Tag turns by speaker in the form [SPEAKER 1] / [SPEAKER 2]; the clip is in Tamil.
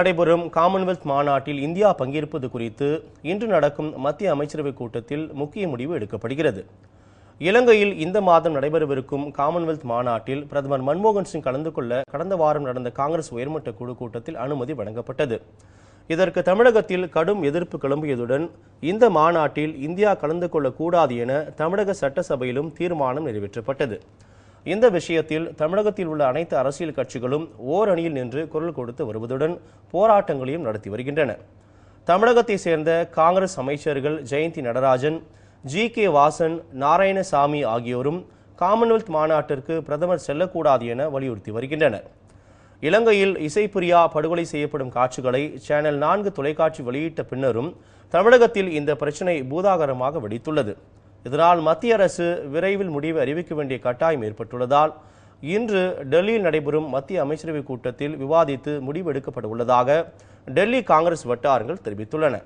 [SPEAKER 1] நடைபெறும் காமன்வெல்த் மாநாட்டில் இந்தியா பங்கேற்பது குறித்து இன்று நடக்கும் மத்திய அமைச்சரவைக் கூட்டத்தில் முக்கிய முடிவு எடுக்கப்படுகிறது. இலங்கையில் இந்த மாதம் நடைபெறவிருக்கும் காமன்வெல்த் மாநாட்டில் பிரதமர் மன்மோகன் சிங் கலந்து கொள்ள கடந்த வாரம் நடந்த காங்கிரஸ் உயர்மட்ட குழு கூட்டத்தில் அனுமதி வழங்கப்பட்டது. இதற்கு தமிழகத்தில் கடும் எதிர்ப்பு கிளம்பியதுடன் இந்த மாநாட்டில் இந்தியா கலந்து கொள்ளக்கூடாது என தமிழக சட்டசபையிலும் தீர்மானம் நிறைவேற்றப்பட்டது. இந்த விஷயத்தில் தமிழகத்தில் உள்ள அனைத்து அரசியல் கட்சிகளும் ஓரணியில் நின்று குரல் கொடுத்து வருவதுடன் போராட்டங்களையும் நடத்தி வருகின்றன. தமிழகத்தை சேர்ந்த காங்கிரஸ் அமைச்சர்கள் ஜெயந்தி நடராஜன் ஜி. கே. வாசன் நாராயணசாமி ஆகியோரும் காமன்வெல்த் மாநாட்டிற்கு பிரதமர் செல்லக்கூடாது என வலியுறுத்தி வருகின்றனர். இலங்கையில் இசைப்பிரியா படுகொலை செய்யப்படும் காட்சிகளை சேனல் நான்கு தொலைக்காட்சி வெளியிட்ட பின்னரும் தமிழகத்தில் இந்த பிரச்சினை பூதாகரமாக வெடித்துள்ளது. இதனால் மத்திய அரசு விரைவில் முடிவு அறிவிக்க வேண்டிய கட்டாயம் ஏற்பட்டுள்ளதால் இன்று டெல்லியில் நடைபெறும் மத்திய அமைச்சரவை கூட்டத்தில் விவாதித்து முடிவு எடுக்கப்பட உள்ளதாக டெல்லி காங்கிரஸ் வட்டாரங்கள் தெரிவித்துள்ளன.